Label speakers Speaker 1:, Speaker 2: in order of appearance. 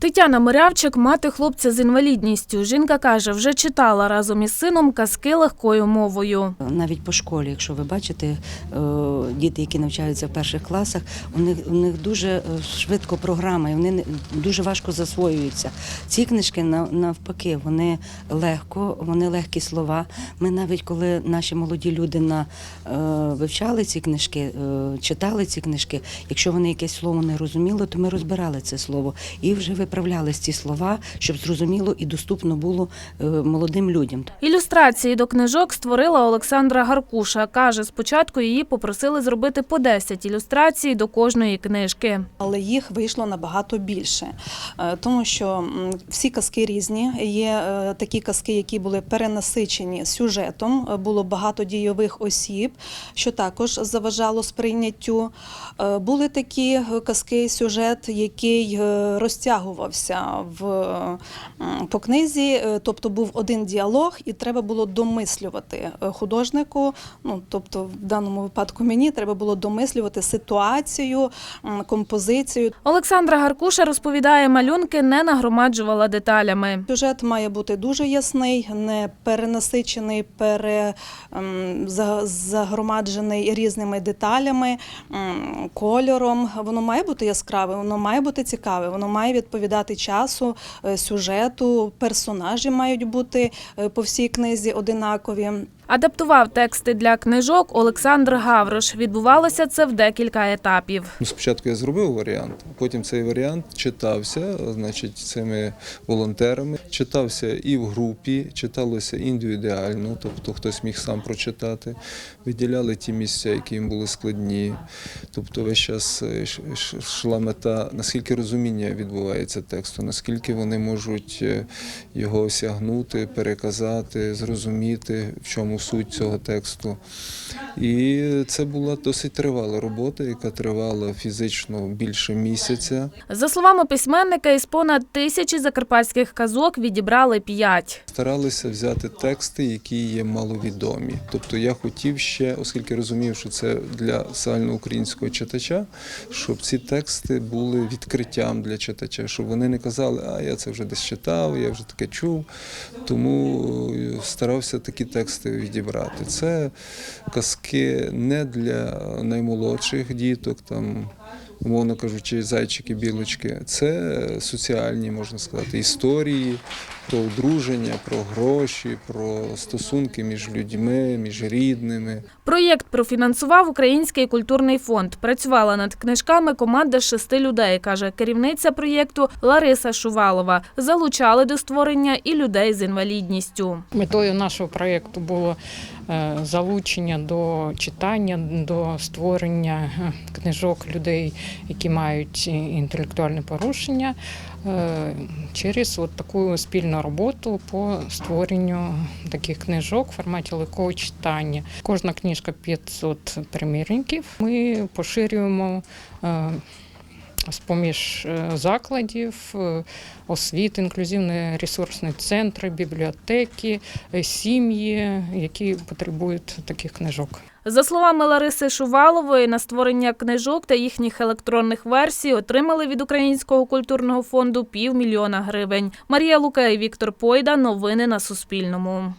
Speaker 1: Тетяна Мирявчик – мати хлопця з інвалідністю. Жінка каже, вже читала разом із сином казки легкою мовою.
Speaker 2: Навіть по школі, якщо ви бачите, е, діти, які навчаються в перших класах, у них, у них дуже е, швидко програма, і вони дуже важко засвоюються. Ці книжки навпаки, вони легко, вони легкі слова. Ми навіть коли наші молоді люди на, е, вивчали ці книжки, читали ці книжки, якщо вони якесь слово не розуміли, то ми розбирали це слово і вже виправляли ці слова, щоб зрозуміло і доступно було е, молодим людям.
Speaker 1: Ілюстрації до книжок створила Олександра Гаркуша. Каже, спочатку її попросили зробити по 10 ілюстрацій до кожної книжки.
Speaker 3: але їх вийшло набагато більше, Е, тому що всі казки різні. Є е, такі казки, які були перенасичені сюжетом. Було багато дійових осіб, що також заважало сприйняттю. Були такі казки, сюжет, який е, розтягувався в по книзі, е, тобто був один діалог, і треба було домислювати е, художнику. Ну тобто, в даному випадку мені треба було домислювати ситуацію, композицію.
Speaker 1: Олександра Гаркуша розповідає, малюнки не нагромаджувала деталями.
Speaker 3: Сюжет має бути дуже ясний, не перенасичений, пере, загромаджений різними деталями, кольором. Воно має бути яскраве, воно має бути цікаве, воно має відповідати часу, е, сюжету. Персонажі мають бути е, по всій книзі одинакові.
Speaker 1: Адаптував тексти для книжок Олександр Гаврош. Відбувалося це в декілька етапів.
Speaker 4: Ну, Спочатку я зробив варіант, потім цей варіант читався, значить, цими волонтерами. Читався і в групі, читалося індивідуально, тобто хтось міг сам прочитати. Виділяли ті місця, які їм були складні. Тобто весь час е, йшла мета, наскільки розуміння відбувається тексту, наскільки вони можуть е, його осягнути, переказати, зрозуміти, в чому суть цього тексту. І це була досить тривала робота, яка тривала фізично більше місяця.
Speaker 1: За словами письменника, із понад тисячі закарпатських казок відібрали п'ять.
Speaker 4: Старалися взяти тексти, які є маловідомі. Тобто я хотів ще, оскільки розумів, що це для загальноукраїнського читача, щоб ці тексти були відкриттям для читача, щоб вони не казали, а я це вже десь читав, я вже таке чув. Тому е, старався такі тексти відібрати. Це казки не для наймолодших діток, там, умовно кажучи, зайчики, білочки. Це соціальні, можна сказати, історії про одруження, про гроші, про стосунки між людьми, між рідними.
Speaker 1: Проєкт профінансував Український культурний фонд. Працювала над книжками команда з шести людей, каже керівниця проєкту Лариса Шувалова. Залучали до створення і людей з інвалідністю.
Speaker 5: Метою нашого проєкту було залучення до читання, до створення е, книжок людей, які мають інтелектуальне порушення, е, через от таку спільну роботу по створенню таких книжок в форматі легкого читання. Кожна книжка 500 примірників. Ми поширюємо. Е, з-поміж е, закладів, е, освіти, інклюзивні ресурсні центри, бібліотеки, е, сім'ї, які потребують таких книжок.
Speaker 1: За словами Лариси Шувалової, на створення книжок та їхніх електронних версій отримали від Українського культурного фонду півмільйона гривень. Марія Лука і Віктор Пойда. Новини на Суспільному.